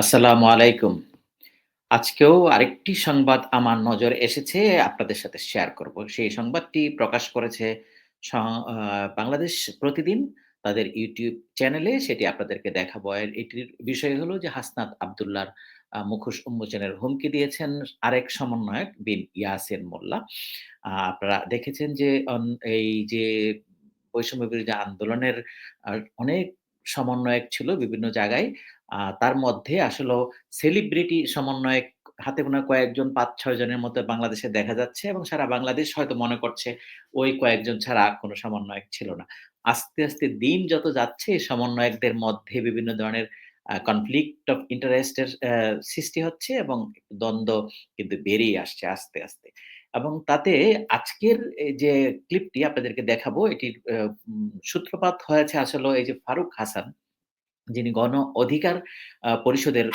আসসালামু আলাইকুম। আজকেও আরেকটি সংবাদ আমার নজরে এসেছে, আপনাদের সাথে শেয়ার করব। সেই সংবাদটি প্রকাশ করেছে বাংলাদেশ প্রতিদিন তাদের ইউটিউব চ্যানেলে সেটি আপনাদেরকে দেখাবো। এটির বিষয় হলো যে হাসনাত আব্দুল্লাহর আ মুখোশ উন্মোচনের হুমকি দিয়েছেন আরেক সমন্বয়ক বিন ইয়াসিন মোল্লা। আপনারা দেখেছেন যে এই যে বৈষম্য বিরোধী আন্দোলনের অনেক সমন্বয়ক ছিল বিভিন্ন জায়গায়। তার মধ্যে আসলেও সেলিব্রিটি সমন্বয়ক হাতে গোনা কয়েকজন ৫-৬ জনের মতো বাংলাদেশে দেখা যাচ্ছে এবং সারা বাংলাদেশ হয়তো মনে করছে ওই কয়েকজন ছাড়া কোন সমন্বয়ক ছিল না। আস্তে, আস্তে দিন যত যাচ্ছে সমন্বয়কদের মধ্যে বিভিন্ন ধরনের কনফ্লিক্ট অফ ইন্টারেস্টের সৃষ্টি হচ্ছে এবং দ্বন্দ্ব কিন্তু বেড়েই আসছে আস্তে, আস্তে। এবং তাতে আজকের যে ক্লিপটি আপনাদেরকে দেখাবো, এটির সূত্রপাত হয়েছে আসলে এই যে ফারুক হাসান, যিনি গণ অধিকার পরিষদের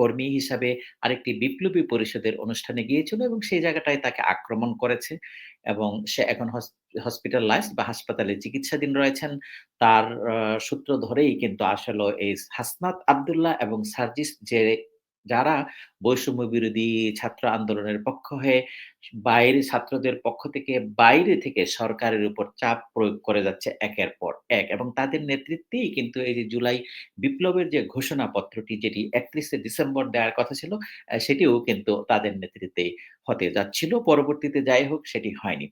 কর্মী হিসাবে আরেকটি বিপ্লবী পরিষদের অনুষ্ঠানে গিয়েছিল এবং সেই জায়গাটায় তাকে আক্রমণ করেছে এবং সে এখন হস, হসপিটালাইজড বা হাসপাতালে চিকিৎসাধীন রয়েছেন। তার সূত্র ধরেই কিন্তু আসলে এই হাসনাত আব্দুল্লাহ এবং সার্জিস যে যারা বৈষম্য বিরোধী ছাত্র আন্দোলনের পক্ষ হয়ে বাইরে ছাত্রদের পক্ষ থেকে বাইরে থেকে সরকারের উপর চাপ প্রয়োগ করে যাচ্ছে একের পর এক এবং তাদের নেতৃত্বেই কিন্তু এই যে জুলাই বিপ্লবের যে ঘোষণাপত্রটি যেটি একত্রিশে ডিসেম্বর দেওয়ার কথা ছিল, সেটিও কিন্তু তাদের নেতৃত্বেই হতে যাচ্ছিল। পরবর্তীতে যাই হোক সেটি হয়নি।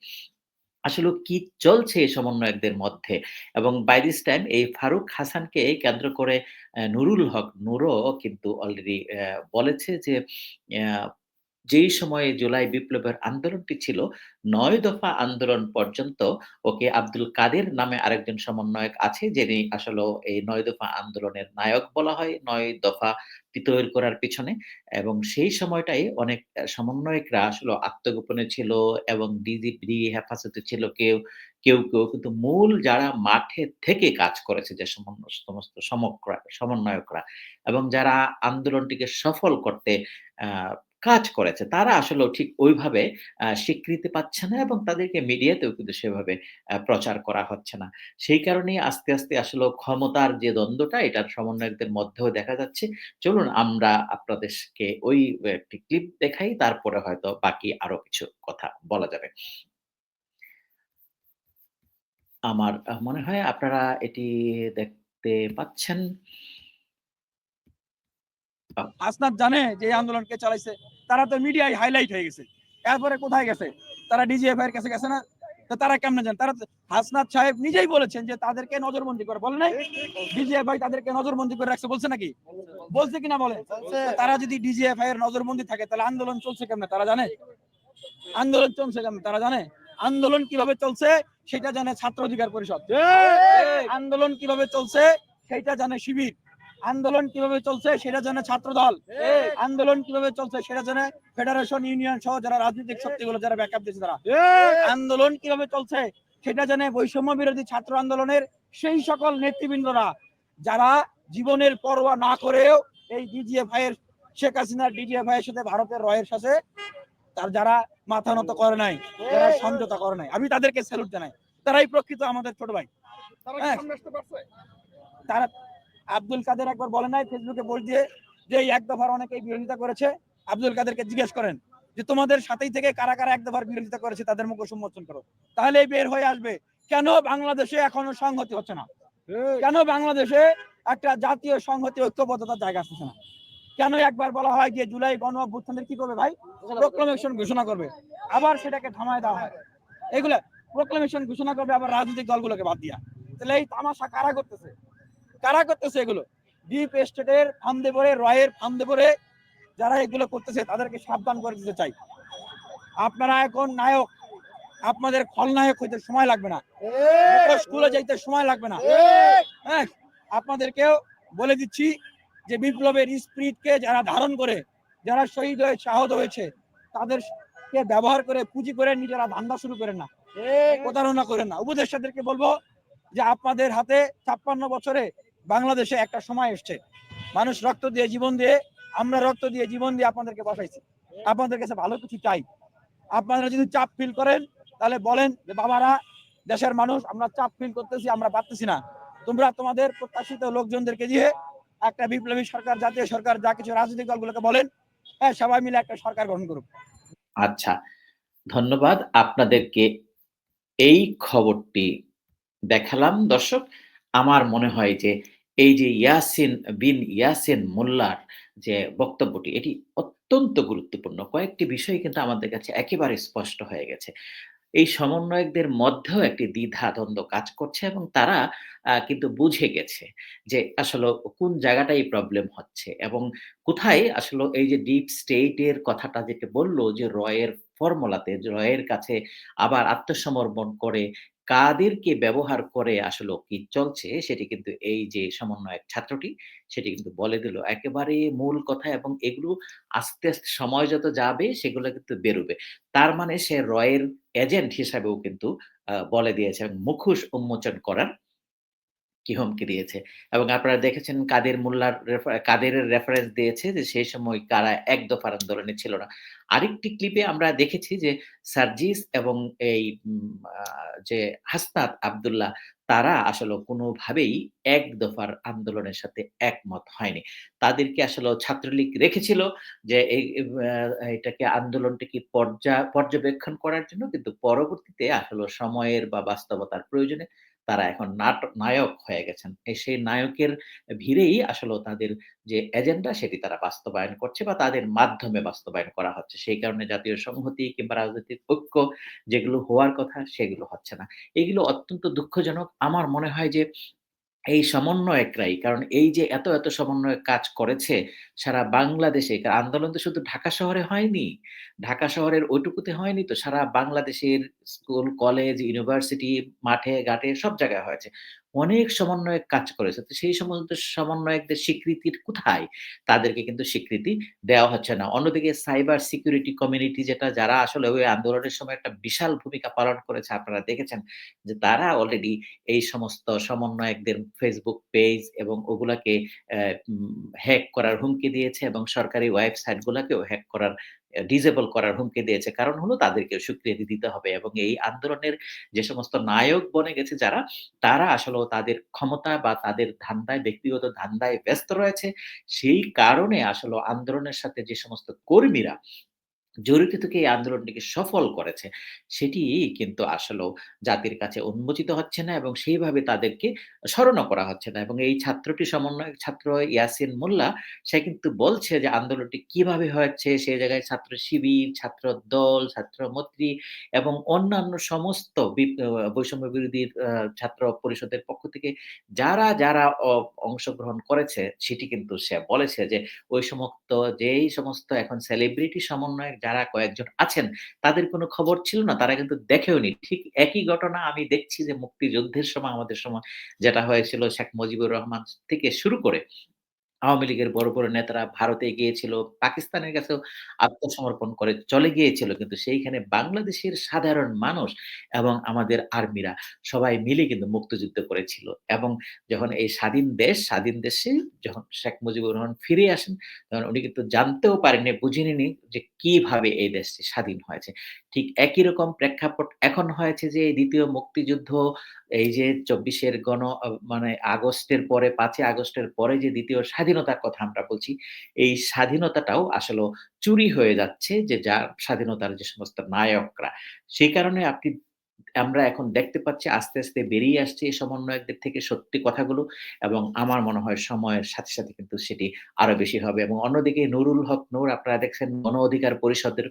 আসলেও কি চলছে এই সমন্বয়কদের মধ্যে? এবং বাই দিস টাইম এই ফারুক হাসানকে কেন্দ্র করে নুরুল হক, নুরও কিন্তু অলরেডি বলেছে যে যেই সময়ে জুলাই বিপ্লবের আন্দোলনটি ছিল নয় দফা আন্দোলন পর্যন্ত ওকে আব্দুল কাদের নামে আরেকজন সমন্বয়ক আছে যিনি আসলেও এই নয় দফা আন্দোলনের নায়ক বলা হয় নয় দফা তৈরি করার পিছনে। এবং সেই সময়টাই অনেক সমন্বয়করা আসলে আত্মগোপনে ছিল এবং ডিজিপি হেফাজতে ছিল কেউ, কেউ, কেউ। কিন্তু মূল যারা মাঠে থেকে কাজ করেছে যে সমস্ত সমকরা সমন্বয়করা এবং যারা আন্দোলনটিকে সফল করতে আ কাজ করেছে তারা আসলে ঠিক ওইভাবে স্বীকৃতি পাচ্ছে না এবং তাদেরকে মিডিয়াতেও কিন্তু সেভাবে প্রচার করা হচ্ছে না। সেই কারণেই আস্তে, আস্তে আসলে ক্ষমতার যে দ্বন্দ্বটা এটা সমন্বয়কদের মধ্যেও দেখা যাচ্ছে। চলুন আমরা আপনাদেরকে ওই একটি ক্লিপ দেখাই তারপরে হয়তো বাকি আরও কিছু কথা বলা যাবে। আমার মনে হয় আপনারা এটি দেখতে পাচ্ছেন। আ হাসনাত জানে যে এই আন্দোলন কে চালাইছে? তারা তো মিডিয়ায় হাইলাইট হয়ে গেছে। এরপরে কোথায় গেছে? তারা ডিজিএফআই এর কাছে গেছে না? তো তারা কেমনে জানে? তারা তো হাসনাত সাহেব নিজেই বলেছেন যে তাদেরকে নজরবন্দি করে। বলে নাই? ডিজিএফআই তাদেরকে নজরবন্দি করে রাখছে বলছে নাকি? বলছে কিনা বলে? তারা যদি ডিজিএফআই এর নজরবন্দি থাকে তাহলে আন্দোলন চলছে কেমনে তারা জানে? আন্দোলন চলছে কেমনে তারা জানে? আন্দোলন কীভাবে চলছে সেটা জানে ছাত্র অধিকার পরিষদ। আন্দোলন কীভাবে চলছে সেটা জানে শিবির। আন্দোলন কীভাবে চলছে সেটা জানে ছাত্রদল। আন্দোলন কীভাবে চলছে সেটা জানে ফেডারেশন ইউনিয়ন সহ যারা রাজনৈতিক শক্তিগুলো যারা ব্যাকআপ দিচ্ছে তারা। আন্দোলন কীভাবে চলছে সেটা জানে বৈষম্য বিরোধী ছাত্র আন্দোলনের সেই সকল নেতৃবৃন্দরা যারা জীবনের পরোয়া না করেও এই ডিজিএফআই এর শেখ হাসিনার ডিজিএফআই এর সাথে ভারতের রয়ের সাথে তার যারা মাথা নত করে নাই, যারা সমঝোতা করে নাই। আমি তাদেরকে স্যালুট জানাই। তারাই প্রকৃত আমাদের ছোট ভাই। তারা আব্দুল কাদের একবার বলে নাই ফেসবুকে পোস্ট দিয়ে যে এক দফার অনেকেই বিরোধিতা করেছে। আব্দুল কাদেরকে জিজ্ঞেস করেন যে তোমাদের সাথেই থেকে কারা, কারা এক দফার বিরোধিতা করেছে তাদের মুখোশ উন্মোচন করো। তাহলেই বের হয়ে আসবে কেন বাংলাদেশে এখনও সংহতি হচ্ছে না? কেন বাংলাদেশে একটা জাতীয় সংহতি ঐক্যবদ্ধতার জায়গা আসতেছে না? কেন একবার বলা হয় যে জুলাই গণ কি করবে ভাই? প্রোক্লামেশন ঘোষণা করবে। আবার সেটাকে থামায় দেওয়া হয়। এগুলা প্রোক্লামেশন ঘোষণা করবে আবার রাজনৈতিক দলগুলোকে বাদ দিয়া। তাহলে এই তামাশা কারা করতেছে? কারা করতেছে এগুলো? ডিপ স্টেটের ফান্দে পড়ে, রয়ের ফান্দে পড়ে যারা এগুলো করতেছে তাদেরকে সাবধান করে দিতে চাই। আপনারা এখন নায়ক। আপনাদের খলনায়ক হইতে সময় লাগবে না। খুলে যাইতে সময় লাগবে না। হ্যাঁ? আপনাদেরকেও বলে দিচ্ছি যে বিপ্লবের স্পিরিটকে যারা ধারণ করে, যারা শহীদ হয়ে শাহত হয়েছে তাদেরকে ব্যবহার করে পুঁজি করে নিজেরা ধান্দা শুরু করেন না। প্রতারণা করেন না। উপদেষ্টাদেরকে বলব যে আপনাদের হাতে ৫৬ বছরে বাংলাদেশে একটা সময় এসছে। মানুষ রক্ত দিয়ে জীবন দিয়ে, আমরা রক্ত দিয়ে জীবন দিয়ে আপনাদেরকে বসাইছি। আপনাদের কাছে ভালো কিছু চাই। আপনারা যদি চাপ ফিল করেন, তাহলে বলেন যে, বাবারা, দেশের মানুষ, আমরা চাপ ফিল করতেছি, আমরা পারতেছি না। তোমরা তোমাদের প্রত্যাশিত লোকজনদেরকে দিয়ে একটা বিপ্লবী সরকার, জাতীয় সরকার, যা কিছু রাজনৈতিক দলগুলোকে বলেন হ্যাঁ সবাই মিলে একটা সরকার গঠন করুক আচ্ছা ধন্যবাদ আপনাদেরকে এই খবরটি দেখালাম দর্শক আমার মনে হয় যে, এই যে ইয়াসিন বিন ইয়াসিন মোল্লার যে বক্তব্যটি, এটি অত্যন্ত গুরুত্বপূর্ণ। কয়েকটি বিষয় কিন্তু আমাদের কাছে একেবারে স্পষ্ট হয়ে গেছে। এই সমন্বয়কদের মধ্যেও একটি দ্বিধা দ্বন্দ্ব কাজ করছে এবং তারা কিন্তু বুঝে গেছে যে আসলে কোন জায়গাটাই প্রবলেম হচ্ছে এবং কোথায় আসলে এই যে ডিপ স্টেটের কথাটা যেটা বলল যে রয়ের ফর্মুলাতে রয়ের কাছে আবার আত্মসমর্পণ করে কাদেরকে ব্যবহার করে আসলে কি চলছে, সেটি কিন্তু এই যে সমন্বয়ক ছাত্রটি, সেটি কিন্তু বলে দিল। একেবারে মূল কথা এবং এগুলো আস্তে আস্তে সময় যত যাবে, সেগুলো কিন্তু বেরোবে। তার মানে সে রয়ের এজেন্ট হিসাবেও কিন্তু বলে দিয়েছে মুখোশ উন্মোচন করার কি হুমকি দিয়েছে? এবং আপনারা দেখেছেন কাদের মোল্লার কাদেরের রেফারেন্স দিয়েছে যে সেই সময় কারা এক দফার আন্দোলনে ছিল না। আরেকটি ক্লিপে আমরা দেখেছি যে সার্জিস এবং এই যে হাসনাত আব্দুল্লাহ, তারা আসলে কোনোভাবেই এক দফার আন্দোলনের সাথে একমত হয়নি। তাদেরকে আসলে ছাত্রলীগ রেখেছিল যে এটাকে আন্দোলনটাকে পর্যা, পর্যবেক্ষণ করার জন্য, কিন্তু পরবর্তীতে আসলে সময়ের বা বাস্তবতার প্রয়োজনে তারা এখন নায়ক হয়ে গেছেন। সেই নায়কের ভিড়েই আসলে তাদের যে এজেন্ডা সেটি তারা বাস্তবায়ন করছে বা তাদের মাধ্যমে বাস্তবায়ন করা হচ্ছে। সেই কারণে জাতীয় সংহতি কিংবা রাজনৈতিক ঐক্য যেগুলো হওয়ার কথা সেগুলো হচ্ছে না। এগুলো অত্যন্ত দুঃখজনক। আমার মনে হয় যে এই সমন্বয়করাই কারণ এই যে এত, এত সমন্বয় কাজ করেছে সারা বাংলাদেশে আন্দোলন তো শুধু ঢাকা শহরে হয়নি। ঢাকা শহরের ওইটুকুতে হয়নি তো সারা বাংলাদেশের স্কুল, কলেজ, ইউনিভার্সিটি, মাঠে ঘাটে সব জায়গায় হয়েছে। অনেক সমন্বয়ক কাজ করেছে। তো সেই সমস্ত সমন্বয়কদের স্বীকৃতির কোথায়? তাদেরকে কিন্তু স্বীকৃতি দেওয়া হচ্ছে না। অন্যদিকে সাইবার সিকিউরিটি কমিউনিটি যেটা, যারা আসলে ওই আন্দোলনের সময় একটা বিশাল ভূমিকা পালন করেছে, আপনারা দেখেছেন যে তারা অলরেডি এই সমস্ত সমন্বয়কদের ফেসবুক পেজ এবং ওগুলাকে হ্যাক করার হুমকি দিয়েছে এবং সরকারি ওয়েবসাইট গুলাকেও হ্যাক করার ডিজেবল করার হুমকি দিয়েছে। কারণ হলো তাদেরকে স্বীকৃতি দিতে হবে এবং এই আন্দোলনের যে সমস্ত নায়ক বনে গেছে যারা, তারা আসলে তাদের ক্ষমতা বা তাদের ধান্দায়, ব্যক্তিগত ধান্দায় ব্যস্ত রয়েছে। সেই কারণে আসলে আন্দোলনের সাথে যে সমস্ত কর্মীরা জড়িত থেকে এই আন্দোলনটিকে সফল করেছে, সেটি কিন্তু আসলেও জাতির কাছে উন্মোচিত হচ্ছে না এবং সেইভাবে তাদেরকে স্মরণও করা হচ্ছে না। এবং এই ছাত্রটি সমন্বয়ক ছাত্র ইয়াসিন মোল্লা সে কিন্তু বলছে যে আন্দোলনটি কীভাবে হয়েছে, সেই জায়গায় ছাত্র শিবির, ছাত্র দল, ছাত্র মৈত্রী এবং অন্যান্য সমস্ত বৈষম্য বিরোধী ছাত্র পরিষদের পক্ষ থেকে যারা, যারা অংশগ্রহণ করেছে সেটি কিন্তু সে বলেছে যে ওই সমস্ত যেই সমস্ত এখন সেলিব্রিটি সমন্বয়ক যারা কয়েকজন আছেন, তাদের কোনো খবর ছিল না। তারা কিন্তু দেখেওনি। ঠিক একই ঘটনা আমি দেখছি যে মুক্তিযুদ্ধের সময় আমাদের সময় যেটা হয়েছিল শেখ মুজিবুর রহমান থেকে শুরু করে আওয়ামী লীগের বড়, বড় নেতারা ভারতে গিয়েছিল, পাকিস্তানের কাছেও আত্মসমর্পণ করে চলে গিয়েছিল। কিন্তু সেইখানে বাংলাদেশের সাধারণ মানুষ এবং আমাদের আর্মিরা সবাই মিলে কিন্তু মুক্তিযুদ্ধ করেছিল। এবং যখন এই স্বাধীন দেশ, স্বাধীন দেশে যখন শেখ মুজিবুর রহমান ফিরে আসেন, তখন উনি কিন্তু জানতেও পারেননি, বুঝেননি যে কীভাবে এই দেশটি স্বাধীন হয়েছে। ঠিক একই রকম প্রেক্ষাপট এখন হয়েছে যে দ্বিতীয় মুক্তিযুদ্ধ এই যে চব্বিশের গণ মানে আগস্টের পরে ৫ ই আগস্টের পরে যে ২য় স্বাধীনতার কথা আমরা বলছি, এই স্বাধীনতাটাও আসলেও চুরি হয়ে যাচ্ছে যে যার স্বাধীনতার যে সমস্ত নায়করা। সেই কারণে আপনি আমরা এখন দেখতে পাচ্ছি আস্তে, আস্তে বেরিয়ে আসছে এই সমন্বয়কদের থেকে সত্যি কথাগুলো এবং আমার মনে হয় সময়ের সাথে, সাথে কিন্তু সেটি আরও বেশি হবে এবং অন্যদিকে নুরুল হক নূর আপনারা দেখছেন গণ অধিকার পরিষদের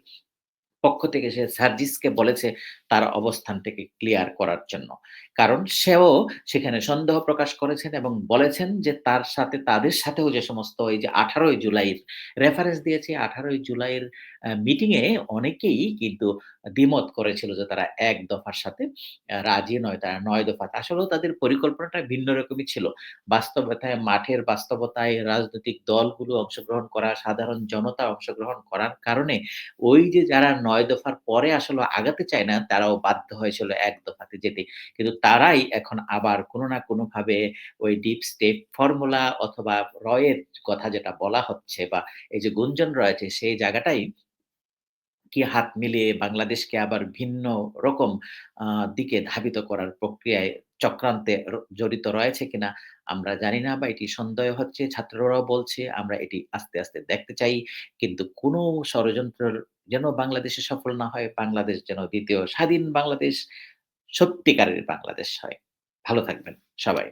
পক্ষ থেকে সে সার্জিসকে বলেছে তার অবস্থানটাকে ক্লিয়ার করার জন্য। কারণ সেও সেখানে সন্দেহ প্রকাশ করেছেন এবং বলেছেন যে তার সাথে তাদের সাথেও যে সমস্ত এই যে ১৮ই জুলাইয়ের রেফারেন্স দিয়েছে ১৮ই জুলাইয়ের আ মিটিং অনেকেই কিন্তু দ্বিমত করেছিল যে তারা এক দফার সাথে রাজি নয়, তারা নয় দফা। আসলেও তাদের পরিকল্পনাটা ভিন্ন রকমই ছিল। বাস্তবতায় মাঠের বাস্তবতায় রাজনৈতিক দলগুলো অংশগ্রহণ করা, সাধারণ জনতা অংশগ্রহণ করার কারণে ওই যে যারা নয় দফার পরে আসলে আগাতে চায় না, তারাও বাধ্য হয়েছিল এক দফাতে যেতে। কিন্তু তারাই এখন আবার কোনো না কোনোভাবে ওই ডিপ স্টেপ ফর্মুলা অথবা রয়ের কথা যেটা বলা হচ্ছে বা এই যে গুঞ্জন রয়েছে, সেই জায়গাটাই কি হাত মিলিয়ে বাংলাদেশকে আবার ভিন্ন রকম দিকে ধাবিত করার প্রক্রিয়ায় চক্রান্তে জড়িত রয়েছে কিনা আমরা জানি না বা এটি সন্দেহ হচ্ছে। ছাত্ররাও বলছে, আমরা এটি আস্তে আস্তে দেখতে চাই। কিন্তু কোনো ষড়যন্ত্রের যেন বাংলাদেশে সফল না হয়, বাংলাদেশ যেন দ্বিতীয় স্বাধীন বাংলাদেশ, সত্যিকারের বাংলাদেশ হয়। ভালো থাকবেন সবাই।